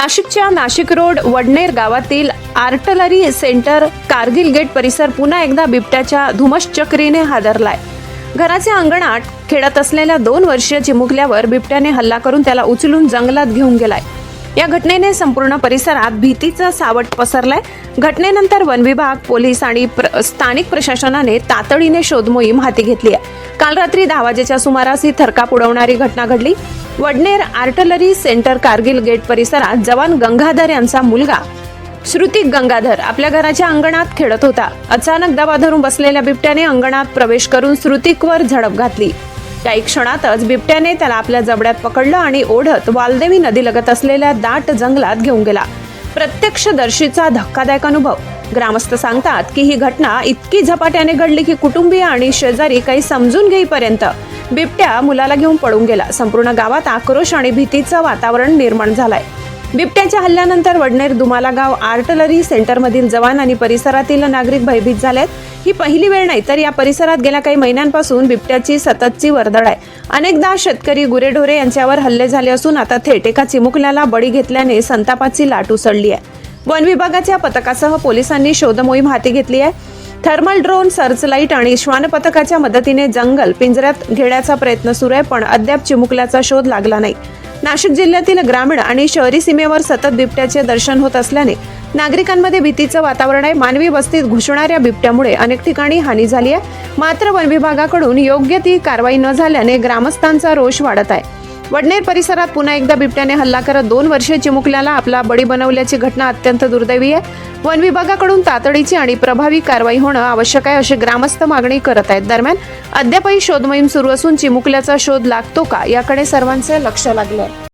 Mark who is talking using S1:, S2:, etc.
S1: नाशिकच्या नाशिक रोड वडनेर गावातील artillery centre Kargil gate परिसर पुन्हा एकदा बिबट्याच्या धुमश्चक्रीने हादरलाय. घराच्या अंगणात खेळत असलेल्या दोन वर्षीय चिमुकल्यावर बिबट्याने हल्ला करून त्याला उचलून जंगलात घेऊन गेलाय. या घटनेने संपूर्ण परिसरात भीतीचा सावट पसरलाय. घटनेनंतर वन विभाग पोलीस आणि प्र- स्थानिक प्रशासनाने तातडीने शोध मोहीम हाती घेतली आहे. काल रात्री दहा वाजेच्या सुमारास ही थरकाप उडवणारी घटना घडली. Vadner artillery centre Kargil gate परिसरात जवान गंगाधर यांचा मुलगा श्रुतिक गंगाधर आपल्या घराच्या अंगणात खेळत होता. अचानक दबा धरून बसलेल्या बिबट्याने अंगणात प्रवेश करून श्रुतिकवर झडप घातली. काही क्षणातच बिबट्याने त्याला आपल्या जबड्यात पकडलं आणि ओढत वालदेवी नदीलगत असलेल्या दाट जंगलात घेऊन गेला. प्रत्यक्षदर्शीचा धक्कादायक अनुभव. ग्रामस्थ सांगतात की ही घटना इतकी झपाट्याने घडली की कुटुंबीय आणि शेजारी काही समजून घेईपर्यंत बिबट्या मुलाला घेऊन पळून गेला. संपूर्ण गावात आक्रोश आणि भीतीचं वातावरण निर्माण झालंय. बिबट्याच्या हल्ल्यानंतर वडनेर दुमाला गाव आर्टलरी सेंटरमधील जवान आणि परिसरातील नागरिक भयभीत झालेत. ही पहिली वेळ नाही तर या परिसरात गेल्या काही महिन्यांपासून बिबट्याची सततची वर्दळ आहे. अनेकदा शेतकरी गुरेढोरे यांच्यावर हल्ले झाले असून आता थेट एका चिमुकल्याला बळी घेतल्याने संतापाची लाट उसळली आहे. वन विभागाच्या पथकासह पोलिसांनी शोधमोहीम हाती घेतली आहे. थर्मल ड्रोन सर्च लाइट आणि श्वान पथकाच्या मदतीने जंगल पिंजऱ्यात घेण्याचा प्रयत्न सुरू आहे पण अद्याप चिमुकल्याचा शोध लागला नाही. नाशिक जिल्ह्यातील ग्रामीण आणि शहरी सीमेवर सतत बिबट्याचे दर्शन होत असल्याने नागरिकांमध्ये भीतीचं वातावरण आहे. मानवी वस्तीत घुसणाऱ्या बिबट्यामुळे अनेक ठिकाणी हानी झाली आहे. मात्र वन विभागाकडून योग्य ती कारवाई न झाल्याने ग्रामस्थांचा रोष वाढत आहे. वडनेर परिसरात पुन्हा एकदा बिबट्याने हल्ला करत दोन वर्षे चिमुकल्याला आपला बळी बनवल्याची घटना अत्यंत दुर्दैवी आहे. वन विभागाकडून तातडीची आणि प्रभावी कारवाई होणं आवश्यक आहे अशी ग्रामस्थ मागणी करत आहेत. दरम्यान अद्यापही शोधमोहीम सुरू असून चिमुकल्याचा शोध लागतो का याकडे सर्वांचे लक्ष लागले आहे.